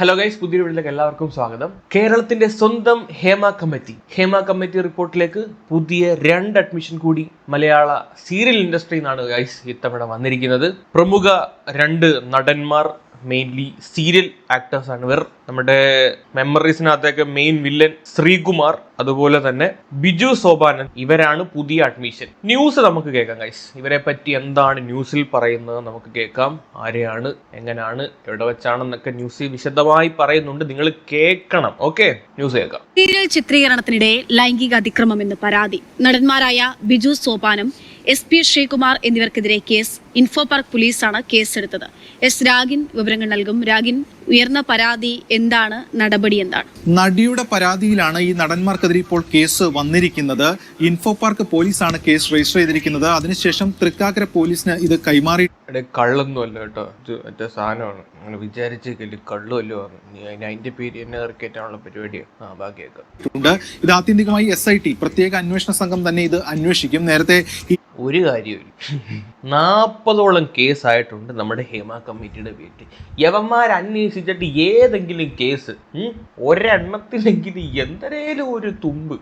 Hello guys പുതിയ വീട്ടിലേക്ക് എല്ലാവർക്കും സ്വാഗതം. കേരളത്തിന്റെ സ്വന്തം ഹേമ കമ്മിറ്റി. ഹേമ കമ്മിറ്റി റിപ്പോർട്ടിലേക്ക് പുതിയ രണ്ട് അഡ്മിഷൻ കൂടി മലയാള സീരിയൽ ഇൻഡസ്ട്രിയിൽ നിന്നാണ് ഗൈസ് ഇത്തവണ വന്നിരിക്കുന്നത്. പ്രമുഖ രണ്ട് നടന്മാർ മെയിൻലി സീരിയൽ ആക്ടേഴ്സ് ആണ്. ഇവർ നമ്മുടെ മെമ്മറീസിനകത്തേക്ക് മെയിൻ വില്ലൻ ശ്രീകുമാർ അതുപോലെ തന്നെ ബിജു സോബാനൻ ഇവരാണ് പുതിയ അഡ്മിഷൻ ന്യൂസ് നമുക്ക് കേൾക്കാം ഗൈസ് ഇവരെ പറ്റി എന്താണ് ന്യൂസിൽ പറയുന്നത് നമുക്ക് കേൾക്കാം. ആരെയാണ് എങ്ങനെയാണ് എവിടെ വെച്ചാണെന്നൊക്കെ ന്യൂസിൽ വിശദമായി പറയുന്നുണ്ട്. നിങ്ങൾ കേൾക്കണം ഓക്കെ ന്യൂസ് കേൾക്കാം. സീരിയൽ ചിത്രീകരണത്തിനിടെ ലൈംഗിക അതിക്രമം എന്ന് പരാതി. നടന്മാരായ ബിജു സോപാനം എസ് പി ശ്രീകുമാർ എന്നിവർക്കെതിരെ കേസ്. ഇൻഫോ പാർക്ക് പോലീസാണ് കേസെടുത്തത്. എസ് രാഗിൻ വിവരങ്ങൾ നൽകും. രാഗിൻ ഉയർന്ന പരാതി എന്താണ്? നടപടി എന്താണ്? നടിയുടെ പരാതിയിലാണ് ഈ നടന്മാർക്കെതിരെ ഇപ്പോൾ കേസ് വന്നിരിക്കുന്നത്. ഇൻഫോ പാർക്ക് പോലീസാണ് കേസ് രജിസ്റ്റർ ചെയ്തിരിക്കുന്നത്. അതിനുശേഷം തൃക്കാക്കര പോലീസിന് ഇത് കൈമാറി കള്ളൊന്നും അല്ല കേട്ടോ. ഇത് മറ്റേ സാധനമാണ്. അങ്ങനെ വിചാരിച്ചേക്കില്ല കള്ളുമല്ലോ പറഞ്ഞു. നീ അതിന് അതിന്റെ പേര് എന്നെ ഇറക്കിയിട്ടാണുള്ള പരിപാടിയാണ് ആ ഇത് ആത്യന്തികമായി എസ് ഐ ടി പ്രത്യേക അന്വേഷണ സംഘം തന്നെ ഇത് അന്വേഷിക്കും. നേരത്തെ ഈ ഒരു കാര്യമില്ല നാൽപ്പതോളം കേസായിട്ടുണ്ട് നമ്മുടെ ഹേമ കമ്മിറ്റിയുടെ പേരിൽ യവന്മാർ അന്വേഷിച്ചിട്ട് ഏതെങ്കിലും കേസ് ഒരെണ്ണത്തിലെങ്കിലും എന്തരേലും ഒരു തുമ്പ്.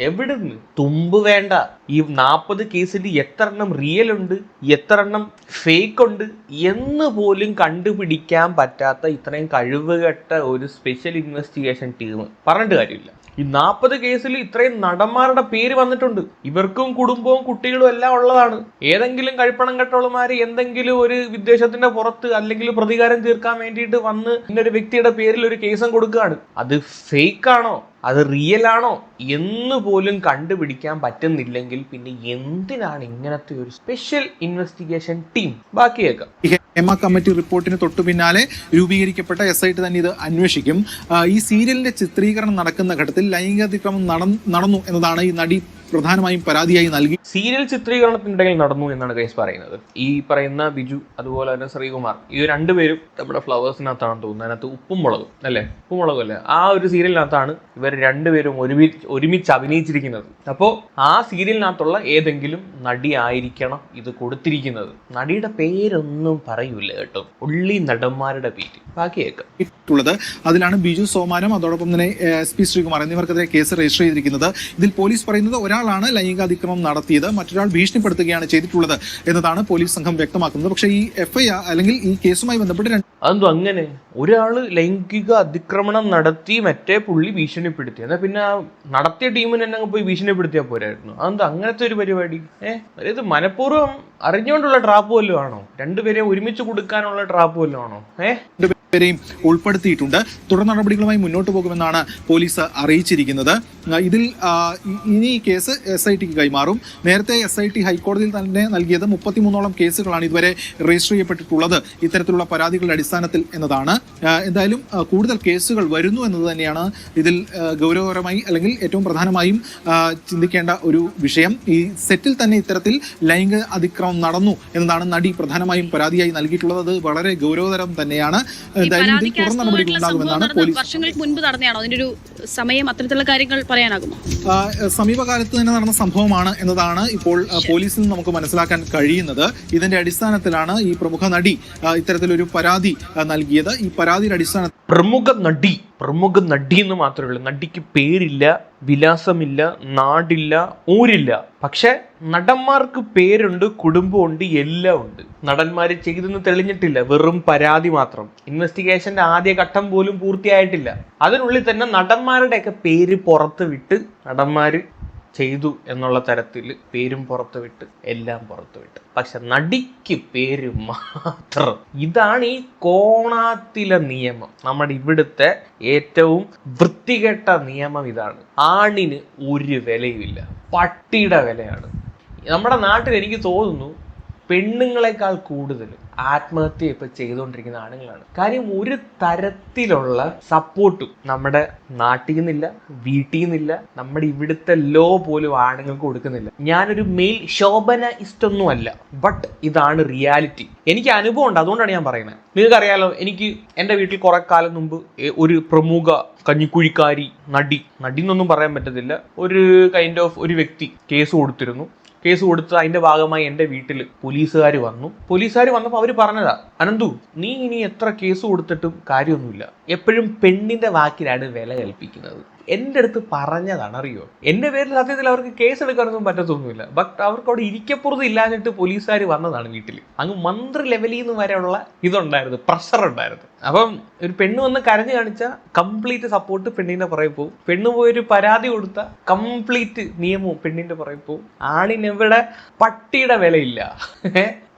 എവിടുന്ന്? തുമ്പ് വേണ്ട. ഈ നാൽപ്പത് കേസിൽ എത്ര എണ്ണം റിയൽ ഉണ്ട് എത്ര എണ്ണം ഫേക്ക് ഉണ്ട് എന്ന് പോലും കണ്ടുപിടിക്കാൻ പറ്റാത്ത ഇത്രയും കഴിവുകെട്ട ഒരു സ്പെഷ്യൽ ഇൻവെസ്റ്റിഗേഷൻ ടീം പറഞ്ഞിട്ട് കാര്യമില്ല. ഈ നാൽപ്പത് കേസിൽ ഇത്രയും നടന്മാരുടെ പേര് വന്നിട്ടുണ്ട്. ഇവർക്കും കുടുംബവും കുട്ടികളും എല്ലാം ഉള്ളതാണ്. ഏതെങ്കിലും കഴിപ്പണം കെട്ടോളുമാർ എന്തെങ്കിലും ഒരു വിദ്വേഷത്തിന്റെ പുറത്ത് അല്ലെങ്കിൽ പ്രതികാരം തീർക്കാൻ വേണ്ടിയിട്ട് വന്ന് ഇന്നൊരു വ്യക്തിയുടെ പേരിൽ ഒരു കേസും കൊടുക്കുകയാണ്. അത് ഫേക്ക് ആണോ? അത് റിയൽ ആണോ എന്ന് പോലും കണ്ടുപിടിക്കാൻ പറ്റുന്നില്ലെങ്കിൽ പിന്നെ എന്തിനാണ് ഇങ്ങനത്തെ ഒരു സ്പെഷ്യൽ ഇൻവെസ്റ്റിഗേഷൻ ടീം ബാക്കിയേക്കാം ഹേമ കമ്മിറ്റി റിപ്പോർട്ടിന് തൊട്ടു പിന്നാലെ രൂപീകരിക്കപ്പെട്ട എസ് ഐ ടി തന്നെ ഇത് അന്വേഷിക്കും. ഈ സീരിയലിന്റെ ചിത്രീകരണം നടക്കുന്ന ഘട്ടത്തിൽ ലൈംഗികാതിക്രമം നടന്നു എന്നതാണ് ഈ നടി പ്രധാനമായും പരാതിയായി നൽകി. സീരിയൽ ചിത്രീകരണത്തിനിടയിൽ നടന്നു എന്നാണ് കേസ് പറയുന്നത്. ഈ പറയുന്ന ബിജു അതുപോലെ തന്നെ ശ്രീകുമാർ ഈ രണ്ടുപേരും നമ്മുടെ ഫ്ലവേഴ്സിനകത്താണ് തോന്നുന്നത് അതിനകത്ത് ഉപ്പും മുളകും അല്ലേ? ഉപ്പും മുളകും അല്ലേ? ആ ഒരു സീരിയലിനകത്താണ് ഇവർ രണ്ടുപേരും ഒരുമിച്ച് ഒരുമിച്ച് അഭിനയിച്ചിരിക്കുന്നത്. അപ്പോൾ ആ സീരിയലിനകത്തുള്ള ഏതെങ്കിലും നടി ആയിരിക്കണം ഇത് കൊടുത്തിരിക്കുന്നത്. നടിയുടെ പേരൊന്നും പറയൂല കേട്ടോ. ഉള്ളി നടന്മാരുടെ പേര്. ബാക്കിയേക്കാം. അതിലാണ് ബിജു സോമാനം അതോടൊപ്പം തന്നെ എസ് പി ശ്രീകുമാർ എന്നിവർക്കെതിരെ കേസ് രജിസ്റ്റർ ചെയ്തിരിക്കുന്നത്. ഇതിൽ പോലീസ് പറയുന്നത് ഒരാളാണ് ലൈംഗികാതിക്രമം നടത്തിയത് മറ്റൊരാൾ ഭീഷണിപ്പെടുത്തുകയാണ് ചെയ്തിട്ടുള്ളത് എന്നതാണ് പോലീസ് സംഘം വ്യക്തമാക്കുന്നത്. പക്ഷെ ഈ എഫ്ഐആർ അല്ലെങ്കിൽ ഈ കേസുമായി ബന്ധപ്പെട്ട് അതെന്തോ അങ്ങനെ. ഒരാൾ ലൈംഗിക അതിക്രമണം നടത്തി മറ്റേ പുള്ളി ഭീഷണിപ്പെടുത്തി. എന്നാൽ പിന്നെ നടത്തിയ ടീമിന് തന്നെ പോയി ഭീഷണിപ്പെടുത്തിയാൽ പോരായിരുന്നു. അതെന്താ അങ്ങനത്തെ ഒരു പരിപാടി. ഏഹ് അതായത് മനഃപൂർവം അറിഞ്ഞുകൊണ്ടുള്ള ട്രാപ്പ് വല്ലതും ആണോ? രണ്ടുപേരെയും ഒരുമിച്ച് കൊടുക്കാനുള്ള ട്രാപ്പ് വല്ലതും ആണോ? ഏഹ് പേരെയും ഉൾപ്പെടുത്തിയിട്ടുണ്ട്. തുടർ നടപടികളുമായി മുന്നോട്ട് പോകുമെന്നാണ് പോലീസ് അറിയിച്ചിരിക്കുന്നത്. ഇതിൽ ഇനി കേസ് എസ് ഐ ടിക്ക് കൈമാറും. നേരത്തെ എസ് ഐ ടി ഹൈക്കോടതിയിൽ തന്നെ നൽകിയത് മുപ്പത്തിമൂന്നോളം കേസുകളാണ് ഇതുവരെ രജിസ്റ്റർ ചെയ്യപ്പെട്ടിട്ടുള്ളത്. ഇത്തരത്തിലുള്ള പരാതികളുടെ അടിസ്ഥാനത്തിൽ എന്നതാണ്. എന്തായാലും കൂടുതൽ കേസുകൾ വരുന്നു എന്നത് തന്നെയാണ് ഇതിൽ ഗൗരവകരമായി അല്ലെങ്കിൽ ഏറ്റവും പ്രധാനമായും ചിന്തിക്കേണ്ട ഒരു വിഷയം. ഈ സെറ്റിൽ തന്നെ ഇത്തരത്തിൽ ലൈംഗിക അതിക്രമം നടന്നു എന്നതാണ് നടി പ്രധാനമായും പരാതിയായി നൽകിയിട്ടുള്ളത്. അത് വളരെ ഗൗരവതരം തന്നെയാണ്. എന്തായാലും തുടർ നടപടികൾ ഉണ്ടാകുമെന്നാണ് പോലീസ് വർഷങ്ങൾക്ക് മുൻപ് നടന്നതാണോ അതിന്റെ ഒരു സമയം അത്തരത്തിലുള്ള കാര്യങ്ങൾ പറയാനാകുമോ? സമീപകാലത്ത് തന്നെ നടന്ന സംഭവമാണ് എന്നതാണ് ഇപ്പോൾ പോലീസിൽ നിന്ന് നമുക്ക് മനസ്സിലാക്കാൻ കഴിയുന്നത്. ഇതിന്റെ അടിസ്ഥാനത്തിലാണ് ഈ പ്രമുഖ നടി ഇത്തരത്തിലൊരു പരാതി നൽകിയത്. ഈ പരാതിയുടെ അടിസ്ഥാനത്തിൽ പ്രമുഖ നടി പ്രമുഖ നടി എന്ന് മാത്രമേ ഉള്ളൂ. നടിക്ക് പേരില്ല വിലാസമില്ല നാടില്ല ഊരില്ല. പക്ഷെ നടന്മാർക്ക് പേരുണ്ട് കുടുംബമുണ്ട് എല്ലാം ഉണ്ട്. നടന്മാര് ചെയ്തെന്ന് തെളിഞ്ഞിട്ടില്ല. വെറും പരാതി മാത്രം. ഇൻവെസ്റ്റിഗേഷന്റെ ആദ്യ ഘട്ടം പോലും പൂർത്തിയായിട്ടില്ല. അതിനുള്ളിൽ തന്നെ നടന്മാരുടെയൊക്കെ പേര് പുറത്ത് വിട്ട് നടന്മാര് ചെയ്തു എന്നുള്ള തരത്തിൽ പേരും പുറത്തു വിട്ട് എല്ലാം പുറത്തു വിട്ട് പക്ഷെ നടിക്ക് പേര് മാത്രം. ഇതാണ് ഈ കോണാത്തിലെ നിയമം. നമ്മുടെ ഇവിടുത്തെ ഏറ്റവും വൃത്തികെട്ട നിയമം ഇതാണ്. ആണിന് ഒരു വിലയുമില്ല. പട്ടിയുടെ വിലയാണ്. നമ്മുടെ നാട്ടിൽ എനിക്ക് തോന്നുന്നു പെണ്ണുങ്ങളെക്കാൾ കൂടുതൽ ആത്മഹത്യ ഇപ്പൊ ചെയ്തുകൊണ്ടിരിക്കുന്ന ആണുങ്ങളാണ്. കാര്യം ഒരു തരത്തിലുള്ള സപ്പോർട്ടും നമ്മുടെ നാട്ടിൽ നിന്നില്ല വീട്ടിൽ നിന്നില്ല നമ്മുടെ ഇവിടുത്തെ ലോ പോലും ആണുങ്ങൾക്ക് കൊടുക്കുന്നില്ല. ഞാനൊരു മെയിൽ ശോഭന ഇഷ്ടൊന്നും അല്ല ബട്ട് ഇതാണ് റിയാലിറ്റി എനിക്ക് അനുഭവം ഉണ്ട് അതുകൊണ്ടാണ് ഞാൻ പറയുന്നത്. നിങ്ങൾക്ക് നിങ്ങൾക്കറിയാലോ എനിക്ക് എന്റെ വീട്ടിൽ കുറെ കാലം മുമ്പ് ഒരു പ്രമുഖ കഞ്ഞിക്കുഴിക്കാരി നടി നടി എന്നൊന്നും പറയാൻ പറ്റത്തില്ല. ഒരു കൈൻഡ് ഓഫ് ഒരു വ്യക്തി കേസ് കൊടുത്തിരുന്നു. കേസ് കൊടുത്ത് അതിന്റെ ഭാഗമായി എന്റെ വീട്ടിൽ പോലീസുകാർ വന്നു. പോലീസുകാർ വന്നപ്പോൾ അവർ പറഞ്ഞതാ അനന്തു നീ ഇനി എത്ര കേസ് കൊടുത്തിട്ടും കാര്യമൊന്നുമില്ല. എപ്പോഴും പെണ്ണിന്റെ വാക്കിലാണ് വില കൽപ്പിക്കുന്നത്. എന്റെ അടുത്ത് പറഞ്ഞതാണ് അറിയോ? എന്റെ പേരിൽ സത്യത്തിൽ അവർക്ക് കേസ് എടുക്കാനൊന്നും പറ്റത്തൊന്നുമില്ല. ബട്ട് അവർക്ക് അവിടെ ഇരിക്കപ്പുറത്ത് ഇല്ലാഞ്ഞിട്ട് പോലീസുകാർ വന്നതാണ് വീട്ടിൽ അങ്ങ് മന്ത്രി ലെവലിൽ നിന്ന് വരെയുള്ള ഇതുണ്ടായിരുന്നു പ്രഷർ ഉണ്ടായിരുന്നു. അപ്പം ഒരു പെണ്ണ് വന്ന് കരഞ്ഞു കാണിച്ചാൽ കംപ്ലീറ്റ് സപ്പോർട്ട് പെണ്ണിന്റെ പുറകെ പോകും പെണ്ണ് പോയൊരു പരാതി കൊടുത്ത കംപ്ലീറ്റ് നിയമവും പെണ്ണിന്റെ പുറകെ പോകും ആണിനെവിടെ പട്ടിയുടെ വിലയില്ല.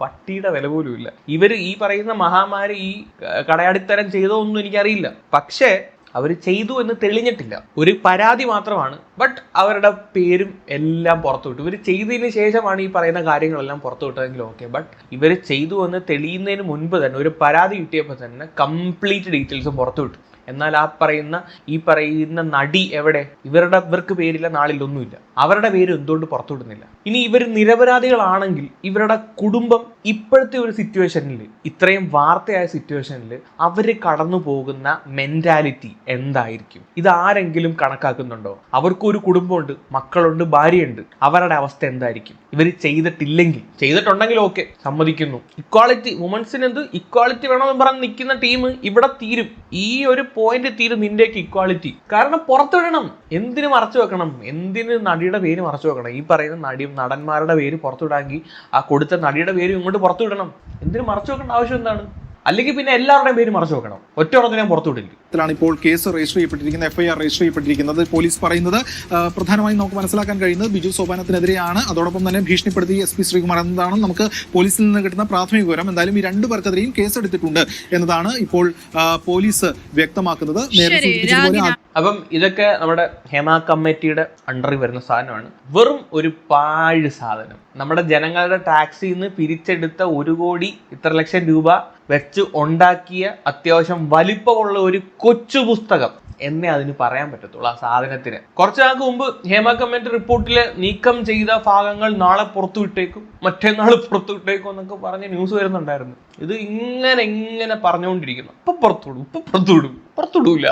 പട്ടിയുടെ വില പോലും ഇല്ല ഇവർ ഈ പറയുന്ന മഹാമാരി ഈ കടയാടിത്തരം ചെയ്തോ ഒന്നും എനിക്കറിയില്ല. പക്ഷേ അവർ ചെയ്തു എന്ന് തെളിഞ്ഞിട്ടില്ല. ഒരു പരാതി മാത്രമാണ്. ബട്ട് അവരുടെ പേരും എല്ലാം പുറത്തു വിട്ടു. ഇവർ ചെയ്തതിന് ശേഷമാണ് ഈ പറയുന്ന കാര്യങ്ങളെല്ലാം പുറത്തു വിട്ടതെങ്കിൽ ഓക്കെ ബട്ട് ഇവർ ചെയ്തു എന്ന് തെളിയുന്നതിന് മുൻപ് തന്നെ ഒരു പരാതി കിട്ടിയപ്പോൾ തന്നെ കംപ്ലീറ്റ് ഡീറ്റെയിൽസ് പുറത്തു വിട്ടു. എന്നാൽ ആ പറയുന്ന ഈ പറയുന്ന നടി എവിടെ? ഇവരുടെ ഇവർക്ക് പേരില്ല നാളിൽ ഒന്നുമില്ല. അവരുടെ പേര് എന്തുകൊണ്ട് പുറത്തുവിടുന്നില്ല? ഇനി ഇവർ നിരപരാധികളാണെങ്കിൽ ഇവരുടെ കുടുംബം ഇപ്പോഴത്തെ ഒരു സിറ്റുവേഷനിൽ ഇത്രയും വാർത്തയായ സിറ്റുവേഷനിൽ അവർ കടന്നു പോകുന്ന മെന്റാലിറ്റി എന്തായിരിക്കും? ഇത് ആരെങ്കിലും കണക്കാക്കുന്നുണ്ടോ? അവർക്കൊരു കുടുംബമുണ്ട് മക്കളുണ്ട് ഭാര്യയുണ്ട്. അവരുടെ അവസ്ഥ എന്തായിരിക്കും? ഇവർ ചെയ്തിട്ടില്ലെങ്കിൽ ചെയ്തിട്ടുണ്ടെങ്കിൽ ഓക്കെ സമ്മതിക്കുന്നു. ഇക്വാളിറ്റി വുമൻസിന് എന്ത്? ഇക്വാളിറ്റി വേണമെന്ന് പറഞ്ഞ് നിൽക്കുന്ന ടീം ഇവിടെ തീരും. ഈ ഒരു പോയിന്റ് തീരും നിന്റെയൊക്കെ ഇക്വാളിറ്റി കാരണം പുറത്തുവിടണം എന്തിനു മറച്ചു വെക്കണം? എന്തിന് നടിയുടെ പേര് മറച്ചു വെക്കണം? ഈ പറയുന്ന നടി നടന്മാരുടെ പേര് പുറത്തുവിടാമെങ്കിൽ ആ കൊടുത്ത നടിയുടെ പേര് ഇങ്ങോട്ട് പുറത്തുവിടണം. എന്തിനു മറച്ചു വെക്കേണ്ട ആവശ്യം എന്താണ്? അല്ലെങ്കിൽ പിന്നെ എല്ലാവരുടെയും പേര് മറച്ചു വെക്കണം. ഒറ്റ പുറത്തുവിടില്ല ാണ് ഇപ്പോൾ കേസ് രജിസ്റ്റർ ചെയ്യപ്പെട്ടിരിക്കുന്നത് എഫ്ഐആർ രജിസ്റ്റർ ചെയ്യപ്പെട്ടിരിക്കുന്നത് പോലീസ് പറയുന്നത്. പ്രധാനമായും നമുക്ക് മനസ്സിലാക്കാൻ കഴിയുന്നത് ബിജു സോപാനത്തിനെതിരെയാണ്. അതോടൊപ്പം തന്നെ ഭീഷണിപ്പെടുത്തി എസ് പി ശ്രീകുമാർ എന്നതാണ് നമുക്ക് പോലീസിൽ നിന്ന് കിട്ടുന്ന പ്രാഥമിക വിവരം. എന്തായാലും ഈ രണ്ടു പേർക്കെതിരെയും കേസെടുത്തിട്ടുണ്ട് എന്നതാണ് ഇപ്പോൾ പോലീസ് വ്യക്തമാക്കുന്നത്. അപ്പം ഇതൊക്കെ നമ്മുടെ ഹേമ കമ്മിറ്റിയുടെ അണ്ടറിൽ വരുന്ന സാധനമാണ്. വെറും ഒരു പാഴ് സാധനം. നമ്മുടെ ജനങ്ങളുടെ ടാക്സിൽ നിന്ന് പിരിച്ചെടുത്ത ഒരു കോടി ഇത്ര ലക്ഷം രൂപ വെച്ച് ഉണ്ടാക്കിയ അത്യാവശ്യം വലിപ്പമുള്ള ഒരു കൊച്ചു പുസ്തകം. എന്നേ അതിന് പറയാൻ പറ്റത്തുള്ളൂ ആ സാധനത്തിന്. കുറച്ചു നാൾക്ക് മുമ്പ് ഹേമ കമ്മിറ്റി റിപ്പോർട്ടിൽ നീക്കം ചെയ്ത ഭാഗങ്ങൾ നാളെ പുറത്തു വിട്ടേക്കും മറ്റന്നാൾ പുറത്തു വിട്ടേക്കും എന്നൊക്കെ പറഞ്ഞ് ന്യൂസ് വരുന്നുണ്ടായിരുന്നു. ഇത് ഇങ്ങനെ ഇങ്ങനെ പറഞ്ഞുകൊണ്ടിരിക്കുന്നു. ഇപ്പൊ പുറത്തുവിടും ഇപ്പൊ പുറത്തുവിടും പുറത്തുവിടൂല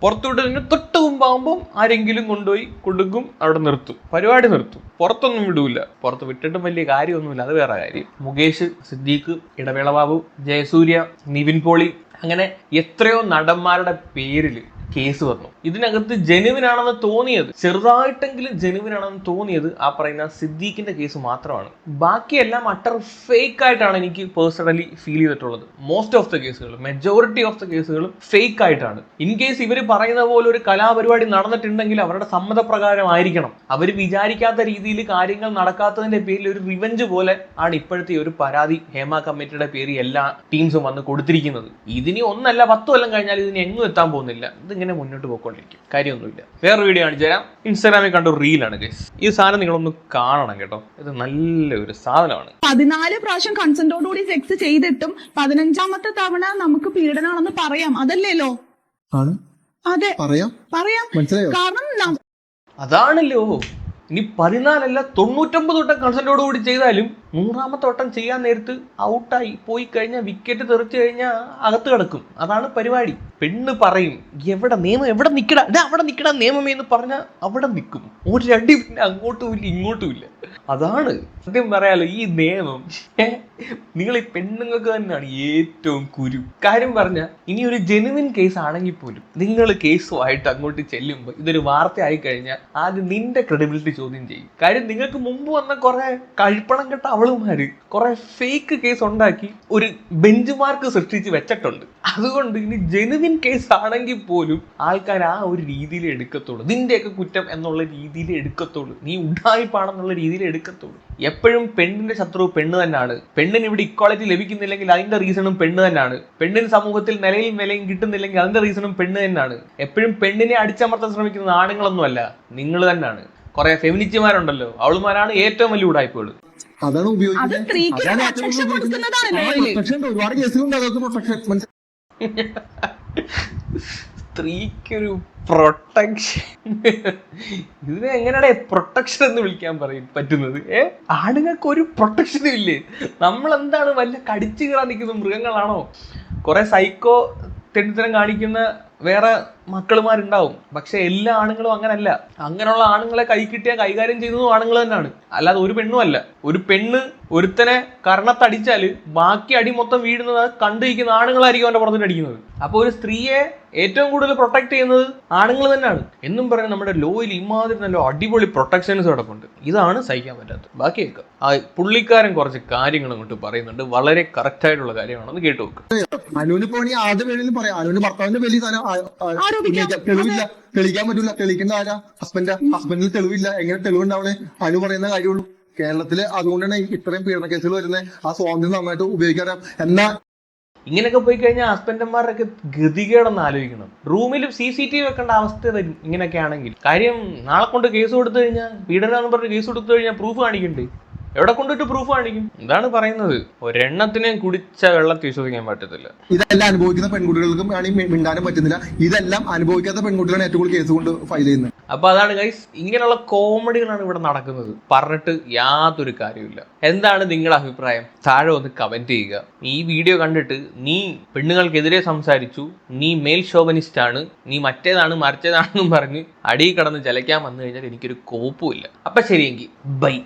പുറത്തുവിട്ടതിന് തൊട്ട് മുമ്പാകുമ്പോൾ ആരെങ്കിലും കൊണ്ടുപോയി കൊടുക്കും അവിടെ നിർത്തും പരിപാടി നിർത്തും. പുറത്തൊന്നും വിടൂല. പുറത്ത് വിട്ടിട്ടും വലിയ കാര്യമൊന്നുമില്ല അത് വേറെ കാര്യം. മുകേഷ് സിദ്ദീഖ് ഇടവേള ബാബു ജയസൂര്യ നിവിൻ പോളി അങ്ങനെ എത്രയോ നടന്മാരുടെ പേരിൽ കേസ് വന്നു. ഇതിനകത്ത് ജനുവിനാണെന്ന് തോന്നിയത് ചെറുതായിട്ടെങ്കിലും ജനുവിനാണെന്ന് തോന്നിയത് ആ പറയുന്ന സിദ്ദീഖിന്റെ കേസ് മാത്രമാണ്. ബാക്കിയെല്ലാം അട്ടർ ഫേക്ക് ആയിട്ടാണ് എനിക്ക് പേഴ്സണലി ഫീൽ ചെയ്തിട്ടുള്ളത്. മോസ്റ്റ് ഓഫ് ദ കേസുകൾ മെജോറിറ്റി ഓഫ് ദ കേസുകളും ഫേക്ക് ആയിട്ടാണ്. ഇൻ കേസ് ഇവർ പറയുന്ന പോലെ ഒരു കലാപരിപാടി നടന്നിട്ടുണ്ടെങ്കിൽ അവരുടെ സമ്മതപ്രകാരമായിരിക്കണം. അവർ വിചാരിക്കാത്ത രീതിയിൽ കാര്യങ്ങൾ നടക്കാത്തതിന്റെ പേരിൽ ഒരു റിവഞ്ച് പോലെ ആണ് ഇപ്പോഴത്തെ ഒരു പരാതി ഹേമ കമ്മിറ്റിയുടെ പേരിൽ എല്ലാ ടീംസും വന്ന് കൊടുത്തിരിക്കുന്നത്. ഇതിനി ഒന്നല്ല പത്തു കൊല്ലം കഴിഞ്ഞാൽ ഇതിന് എങ്ങും എത്താൻ പോകുന്നില്ല. ഇതിങ്ങനെ മുന്നോട്ട് പോയിക്കൊണ്ടിരിക്കും. കാര്യമൊന്നുമില്ല. വേറെ വീഡിയോ കാണിച്ചു തരാം. ഇൻസ്റ്റാഗ്രാമിൽ കണ്ട റീലാണ് ഗൈസ് ഈ സാധനം നിങ്ങളൊന്ന് കാണണം കേട്ടോ. ഇത് നല്ലൊരു സാധനമാണ്. പതിനാല് പ്രാവശ്യം കൺസെന്റോടുകൂടി സെക്സ് ചെയ്തിട്ടും പതിനഞ്ചാമത്തെ തവണ നമുക്ക് പീഡനമാണെന്ന് പറയാം. അതല്ലേലോ ആണ്. അതെ. പറയാം. പറയാം. മനസ്സിലായോ? കാരണം അതാണല്ലോ. ഇനി പതിനാലല്ല തൊണ്ണൂറ്റൊമ്പത് വട്ടം കൺസെന്റോട് കൂടി ചെയ്താലും നൂറാമത്തെ വട്ടം ചെയ്യാൻ നേരത്ത് ഔട്ടായി പോയി കഴിഞ്ഞാൽ വിക്കറ്റ് തെറിച്ചു കഴിഞ്ഞാൽ അകത്ത് കിടക്കും. അതാണ് പരിപാടി. പെണ്ണ് പറയും എവിടെ നിയമം എവിടെ നിൽക്കടാ അവിടെ നിൽക്കടാ നിയമമേ എന്ന് പറഞ്ഞാൽ അവിടെ നിൽക്കും രണ്ടി പിന്നെ അങ്ങോട്ടും ഇല്ല ഇങ്ങോട്ടും ഇല്ല. അതാണ് സത്യം പറയാലോ ഈ നിയമം. നിങ്ങൾ ഈ പെണ്ണുങ്ങൾക്ക് തന്നെയാണ് ഏറ്റവും കുരു. കാര്യം പറഞ്ഞ ഇനി ഒരു ജെനുവിൻ കേസ് ആണെങ്കിൽ പോലും നിങ്ങൾ കേസുമായിട്ട് അങ്ങോട്ട് ചെല്ലുമ്പോൾ ഇതൊരു വാർത്തയായി കഴിഞ്ഞാൽ ആദ്യം നിന്റെ ക്രെഡിബിലിറ്റി ചോദ്യം ചെയ്യും. കാര്യം നിങ്ങൾക്ക് മുമ്പ് വന്ന കുറെ കഴിപ്പണം കെട്ട അവളുമാര് കുറെ ഫേക്ക് കേസ് ഉണ്ടാക്കി ഒരു ബെഞ്ച് മാർക്ക് സൃഷ്ടിച്ച് വെച്ചിട്ടുണ്ട്. അതുകൊണ്ട് ഇനി ജെനുവിൻ കേസ് ആണെങ്കിൽ പോലും ആൾക്കാർ ആ ഒരു രീതിയിൽ എടുക്കത്തുള്ളൂ. നിന്റെയൊക്കെ കുറ്റം എന്നുള്ള രീതിയിൽ എടുക്കത്തുള്ളൂ. നീ ഉഡായിപ്പാണെന്നുള്ള രീതിയിൽ എടുക്കത്തുള്ളൂ. എപ്പോഴും പെണ്ണിന്റെ ശത്രു പെണ്ണ് തന്നെയാണ് പെണ്ണിന് ഇവിടെ ഇക്വാളിറ്റി ലഭിക്കുന്നില്ലെങ്കിൽ അതിന്റെ റീസണും പെണ്ണ് തന്നെയാണ് പെണ്ണിന് സമൂഹത്തിൽ നിലയും വിലയും കിട്ടുന്നില്ലെങ്കിൽ അതിന്റെ റീസണും പെണ്ണ് തന്നെയാണ് എപ്പോഴും പെണ്ണിനെ അടിച്ചമർത്താൻ ശ്രമിക്കുന്നത് ആണുങ്ങളൊന്നുമല്ല നിങ്ങൾ തന്നെയാണ് കുറെ ഫെമിനിറ്റിമാരുണ്ടല്ലോ അവളുമാരാണ് ഏറ്റവും വലിയ ഉടായ്പകൾ അതാണ് ഉപയോഗിക്കുന്നത്. ഒരുപാട് കേസുകളുണ്ട്. അതൊക്കെ പ്രൊട്ടക്ഷൻ സ്ത്രീക്കൊരു പ്രൊട്ടക്ഷൻ ഇതിനെ എങ്ങനെയാണ് പ്രൊട്ടക്ഷൻ എന്ന് വിളിക്കാൻ പറയും പറ്റുന്നത്? ഏ? ആണുങ്ങൾക്ക് ഒരു പ്രൊട്ടക്ഷനും ഇല്ലേ? നമ്മൾ എന്താണ് വല്ല കടിച്ചു കയറാൻ നിൽക്കുന്ന മൃഗങ്ങളാണോ? കുറെ സൈക്കോ തെണ്ടിത്തരം കാണിക്കുന്ന വേറെ മക്കളുമാരുണ്ടാവും. പക്ഷെ എല്ലാ ആണുങ്ങളും അങ്ങനല്ല. അങ്ങനെയുള്ള ആണുങ്ങളെ കൈ കിട്ടിയ കൈകാര്യം ചെയ്യുന്നതും ആണുങ്ങൾ തന്നെയാണ്. അല്ലാതെ ഒരു പെണ്ണും അല്ല. ഒരു പെണ്ണ് ഒരുത്തനെ കർണത്തടിച്ചാൽ ബാക്കി അടി മൊത്തം വീഴുന്നത് കണ്ടിരിക്കുന്ന ആണുങ്ങളായിരിക്കും അവന്റെ പുറത്തിട്ട് അടിക്കുന്നത്. അപ്പൊ ഒരു സ്ത്രീയെ ഏറ്റവും കൂടുതൽ പ്രൊട്ടക്ട് ചെയ്യുന്നത് ആണുങ്ങൾ തന്നെയാണ്. എന്നും പറഞ്ഞ് നമ്മുടെ ലോയിൽ ഇമാതിരി നല്ല അടിപൊളി പ്രൊട്ടക്ഷൻസ് കിടപ്പുണ്ട്. ഇതാണ് സഹിക്കാൻ പറ്റാത്തത്. ബാക്കി ആ പുള്ളിക്കാരൻ കുറച്ച് കാര്യങ്ങൾ അങ്ങോട്ട് പറയുന്നുണ്ട്. വളരെ കറക്റ്റ് ആയിട്ടുള്ള കാര്യമാണെന്ന് കേട്ടു വെക്കുക അനുവിന് ഇപ്പൊ ഇനി ആദ്യം വേണമെങ്കിലും പറയാം. അനുവിന് ഭർത്താവിന്റെ വലിയ. തെളിവില്ല. തെളിയിക്കാൻ പറ്റൂല. തെളിയിക്കേണ്ട ആരാ? ഹസ്ബൻഡ് ഹസ്ബൻഡിന് തെളിവില്ല. എങ്ങനെ തെളിവുണ്ടാവണേ? അനു പറയുന്ന കാര്യമുള്ളൂ. കേരളത്തിൽ അതുകൊണ്ടാണ് ഇത്രയും പീഡന കേസുകൾ വരുന്നത്. ആ സ്വാതന്ത്ര്യം നന്നായിട്ട് ഉപയോഗിക്കാൻ എന്നാ ഇങ്ങനെയൊക്കെ പോയി കഴിഞ്ഞാൽ ഹസ്ബൻഡന്മാരൊക്കെ ഗതികേടൊന്ന് ആലോചിക്കണം. റൂമിൽ സി സി ടി വി വെക്കേണ്ട അവസ്ഥ വരും ഇങ്ങനെയൊക്കെ ആണെങ്കിൽ കാര്യം നാളെ കൊണ്ട് കേസ് കൊടുത്തു കഴിഞ്ഞാൽ പീഡനം പറഞ്ഞ് കേസ് കൊടുത്തു കഴിഞ്ഞാൽ പ്രൂഫ് കാണിക്കണ്ടേ? എവിടെ കൊണ്ടിട്ട് പ്രൂഫ് കാണിക്കും? എന്താണ് പറയുന്നത്. ഒരെണ്ണത്തിനെയും കുടിച്ച വെള്ളം വിശ്വസിക്കാൻ പറ്റത്തില്ല. ഇതെല്ലാം അനുഭവിക്കുന്ന പെൺകുട്ടികൾക്കും മിണ്ടാനും പറ്റുന്നില്ല. ഇതെല്ലാം അനുഭവിക്കാത്ത പെൺകുട്ടികളാണ് ഏറ്റവും കൂടുതൽ കേസ് കൊണ്ട് ഫയൽ ചെയ്യുന്നത്. അപ്പൊ അതാണ് ഗൈസ് ഇങ്ങനെയുള്ള കോമഡികളാണ് ഇവിടെ നടക്കുന്നത്. പറഞ്ഞിട്ട് യാതൊരു കാര്യമില്ല എന്താണ് നിങ്ങളുടെ അഭിപ്രായം? താഴെ ഒന്ന് കമന്റ് ചെയ്യുക. ഈ വീഡിയോ കണ്ടിട്ട് നീ പെണ്ണുങ്ങൾക്കെതിരെ സംസാരിച്ചു നീ മേൽ ഷോവനിസ്റ്റ് ആണ് നീ മറ്റേതാണ് മറിച്ചതാണെന്നും പറഞ്ഞ് അടിയിൽ കടന്ന് ചലയ്ക്കാൻ വന്നു കഴിഞ്ഞാൽ എനിക്കൊരു കോപ്പുമില്ല അപ്പൊ ശരിയെങ്കിൽ ബൈ